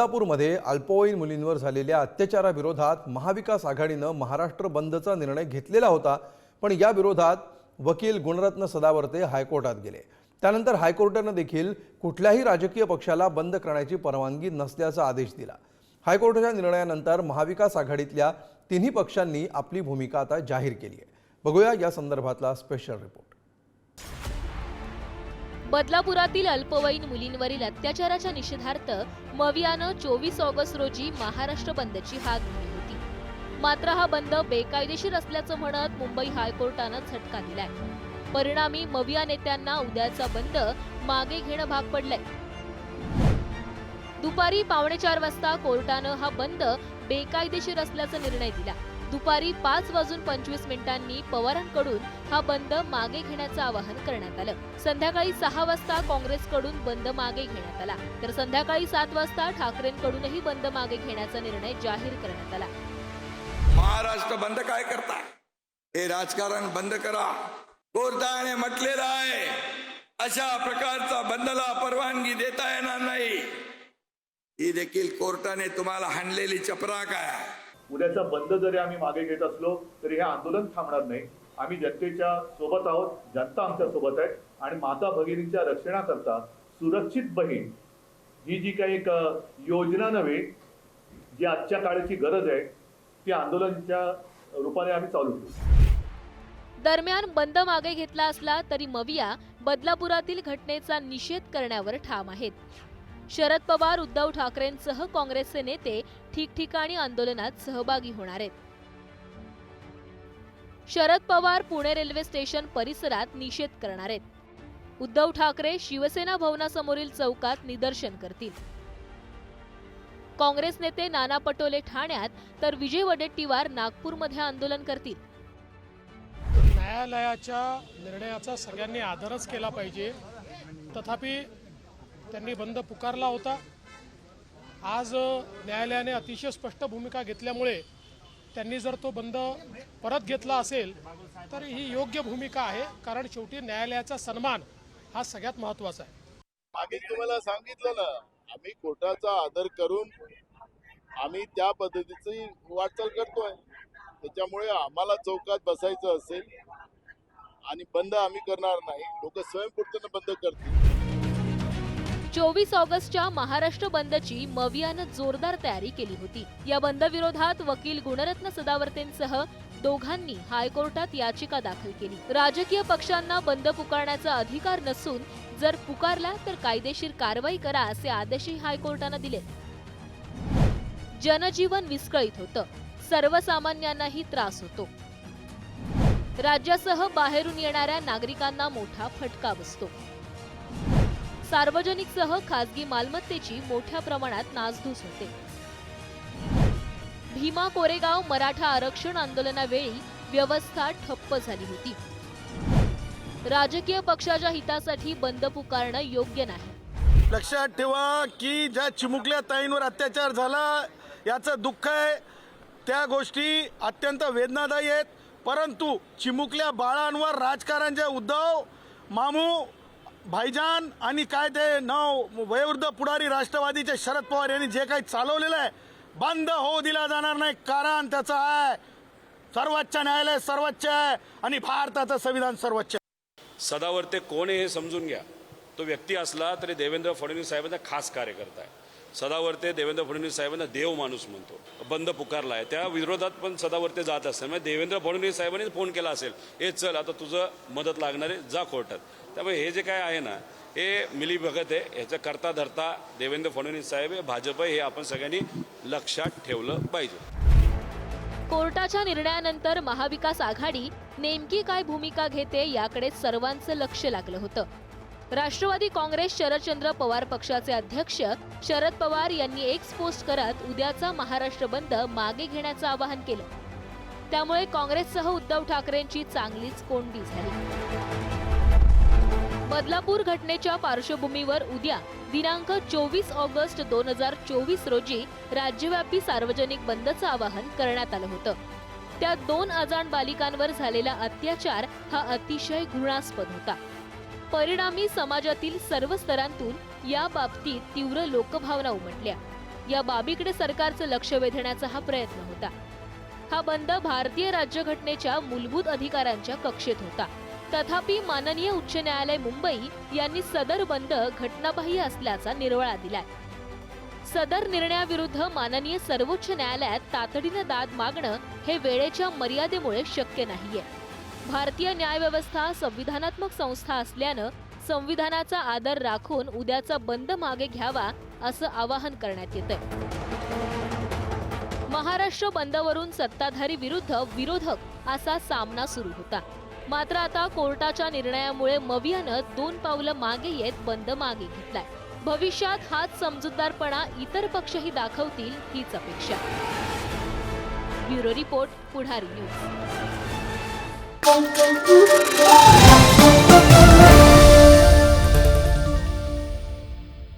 बदलापूरमध्ये अल्पवयीन मुलींवर झालेल्या अत्याचाराविरोधात महाविकास आघाडीनं महाराष्ट्र बंदचा निर्णय घेतलेला होता पण या विरोधात वकील गुणरत्न सदावर्ते हायकोर्टात गेले. त्यानंतर हायकोर्टानं देखील कुठल्याही राजकीय पक्षाला बंद करण्याची परवानगी नसल्याचा आदेश दिला. हायकोर्टाच्या निर्णयानंतर महाविकास आघाडीतल्या तिन्ही पक्षांनी आपली भूमिका आता जाहीर केली आहे बघूया या संदर्भातला स्पेशल रिपोर्ट बदलापुरातील अल्पवयीन मुलींवरील अत्याचाराच्या निषेधार्थ मवियानं चोवीस ऑगस्ट रोजी महाराष्ट्र बंदची हाक दिली होती. मात्र हा बंद बेकायदेशीर असल्याचं म्हणत मुंबई हायकोर्टानं झटका दिलाय. परिणामी मविया नेत्यांना उद्याचा बंद मागे घेणं भाग पडलंय. दुपारी पावणेचार वाजता कोर्टानं हा बंद बेकायदेशीर असल्याचा निर्णय दिला. दुपारी पाच वाजून पंचवीस मिनिटांनी पवारांकडून हा बंद मागे घेण्याचं आवाहन करण्यात आलं. संध्याकाळी सहा वाजता काँग्रेसकडून बंद मागे घेण्यात आला. तर संध्याकाळी सात वाजता ठाकरेंकडूनही बंद मागे घेण्याचा निर्णय जाहीर करण्यात आला. महाराष्ट्र बंद काय करता? हे राजकारण बंद करा. कोर्टाने म्हटलेलं आहे अशा प्रकारचा बंदला परवानगी देता येणार नाही. ही देखील कोर्टाने तुम्हाला हाणलेली चपराक आहे. उद्याचा बंद जरी आम्ही मागे घेत असलो तरी हे आंदोलन थांबणार नाही. आम्ही जनतेच्या सोबत आहोत जनता आमच्यासोबत आहे. आणि माता भगिनींच्या रक्षणाकरता सुरक्षित बहीण ही जी काही एक योजना नव्हे जी आजच्या काळाची गरज आहे ती आंदोलनच्या रूपाने आम्ही चालू ठेवू. दरम्यान बंद मागे घेतला असला तरी मविया बदलापुरातील घटनेचा निषेध करण्यावर ठाम आहेत. शरद पवार उद्धव ठाकरेंसह काँग्रेसचे नेते ठिकठिकाणी आंदोलनात सहभागी होणार आहेत. शरद पवार पुणे रेल्वे स्टेशन परिसरात निषेध करणार आहेत. उद्धव ठाकरे शिवसेना भवनासमोरील चौकात निदर्शन करतील. काँग्रेस नेते नाना पटोले ठाण्यात तर विजय वडेट्टीवार नागपूरमध्ये आंदोलन करतील. न्यायालयाच्या निर्णयाचा सगळ्यांनी आदरच केला पाहिजे. तथापि त्यांनी बंद पुकारला होता. आज न्यायालयाने अतिशय स्पष्ट भूमिका घेतल्यामुळे त्यांनी जर तो बंद परत घेतला असेल तर ही योग्य भूमिका आहे कारण शेवटी न्यायालयाचा सन्मान हा सगळ्यात महत्त्वाचा आहे. आम्ही तुम्हाला सांगितलं ना आम्ही कोर्टाचा आदर करून आम्ही त्या पद्धतीची वाटचाल करतोय. त्याच्यामुळे आम्हाला चौकात बसायचं असेल आणि बंद आम्ही करणार नाही. लोक स्वयंपूर्तीनं बंद करतील. चोवीस ऑगस्टच्या महाराष्ट्र बंदची मवियानं जोरदार तयारी केली होती. या बंद विरोधात वकील गुणरत्न सदावर्तेंसह दोघांनी हायकोर्टात याचिका दाखल केली. राजकीय पक्षांना बंद पुकारण्याचा अधिकार नसून जर पुकारला तर कायदेशीर कारवाई करा असे आदेशही हायकोर्टानं दिले. जनजीवन विस्कळीत होतं. सर्वसामान्यांनाही त्रास होतो. राज्यासह बाहेरून येणाऱ्या नागरिकांना मोठा फटका बसतो. सार्वजनिकसह खासगी मालमत्तेची मोठ्या प्रमाणात नासधूस होते. भीमा कोरेगाव मराठा आरक्षण आंदोलनावेळी व्यवस्था ठप्प झाली होती. राजकीय पक्षाच्या हितासाठी बंद पुकारणं योग्य नाही. लक्षात ठेवा की ज्या चिमुकल्या ताईंवर अत्याचार झाला याचं दुःख आहे. त्या गोष्टी अत्यंत वेदनादायी आहेत. परंतु चिमुकल्या बाळांवर राजकारण उद्धव मामू भाईजान आणि काय ते नव वयोवृद्ध पुढारी राष्ट्रवादीचे शरद पवार यांनी जे काही चालवलेलं आहे बंद होऊ दिला जाणार नाही. कारण त्याचं आहे सर्वोच्च न्यायालय सर्वोच्च आहे आणि भारताचं संविधान सर्वोच्च आहे. सदावर्ते कोण आहे हे समजून घ्या. तो व्यक्ती असला तरी देवेंद्र फडणवीस साहेबांचा खास कार्यकर्ता आहे. सदावर्ते देवेंद्र फडणवीस साहेबांना देव माणूस म्हणतो. बंद पुकारला आहे त्या विरोधात पण सदावर्ते जात असतात म्हणजे देवेंद्र फडणवीस साहेबांनी फोन केला असेल. हे चल आता तुझं मदत लागणार आहे. जा कोर्टात. त्यामुळे हे जे काय आहे ना हे मिलीभगत आहे. ह्याचं करता धरता देवेंद्र फडणवीस साहेब हे भाजप हे आपण सगळ्यांनी लक्षात ठेवलं पाहिजे. कोर्टाच्या निर्णयानंतर महाविकास आघाडी नेमकी काय भूमिका घेते याकडे सर्वांचं लक्ष लागलं होतं. राष्ट्रवादी काँग्रेस शरदचंद्र पवार पक्षाचे अध्यक्ष शरद पवार यांनी एक्स पोस्ट करत उद्याचा महाराष्ट्र बंद मागे घेण्याचं आवाहन केलं. त्यामुळे काँग्रेससह उद्धव ठाकरेंची चांगलीच कोंडी झाली. बदलापूर घटनेच्या पार्श्वभूमीवर उद्या दिनांक चोवीस ऑगस्ट दोन हजार चोवीस रोजी राज्यव्यापी सार्वजनिक बंदचं आवाहन करण्यात आलं होतं. त्या दोन अजाण बालिकांवर झालेला अत्याचार हा अतिशय घृणास्पद होता. परिणामी समाजातील सर्व स्तरांतून या बाबतीत तीव्र लोकभावना उमटल्या. या बाबीकडे सरकारचं लक्ष वेधण्याचा हा प्रयत्न होता. हा बंद भारतीय राज्यघटनेच्या मूलभूत अधिकारांच्या कक्षेत होता. तथापि माननीय उच्च न्यायालय मुंबई यांनी सदर बंद घटनाबाह्य असल्याचा निर्वाळा दिलाय. सदर निर्णयाविरुद्ध माननीय सर्वोच्च न्यायालयात तातडीनं दाद मागणं हे वेळेच्या मर्यादेमुळे शक्य नाहीये. भारतीय न्यायव्यवस्था संविधानात्मक संस्था असल्यानं संविधानाचा आदर राखून उद्याचा बंद मागे घ्यावा असं आवाहन करण्यात येतंय. महाराष्ट्र बंदवरून सत्ताधारी विरुद्ध विरोधक असा सामना सुरू होता. मात्र आता कोर्टाच्या निर्णयामुळे मवियानं दोन पावलं मागे येत बंद मागे घेतलाय. भविष्यात हाच समजूतदारपणा इतर पक्षही दाखवतील हीच अपेक्षा. Bureau report Pudhari news. Boom, boom.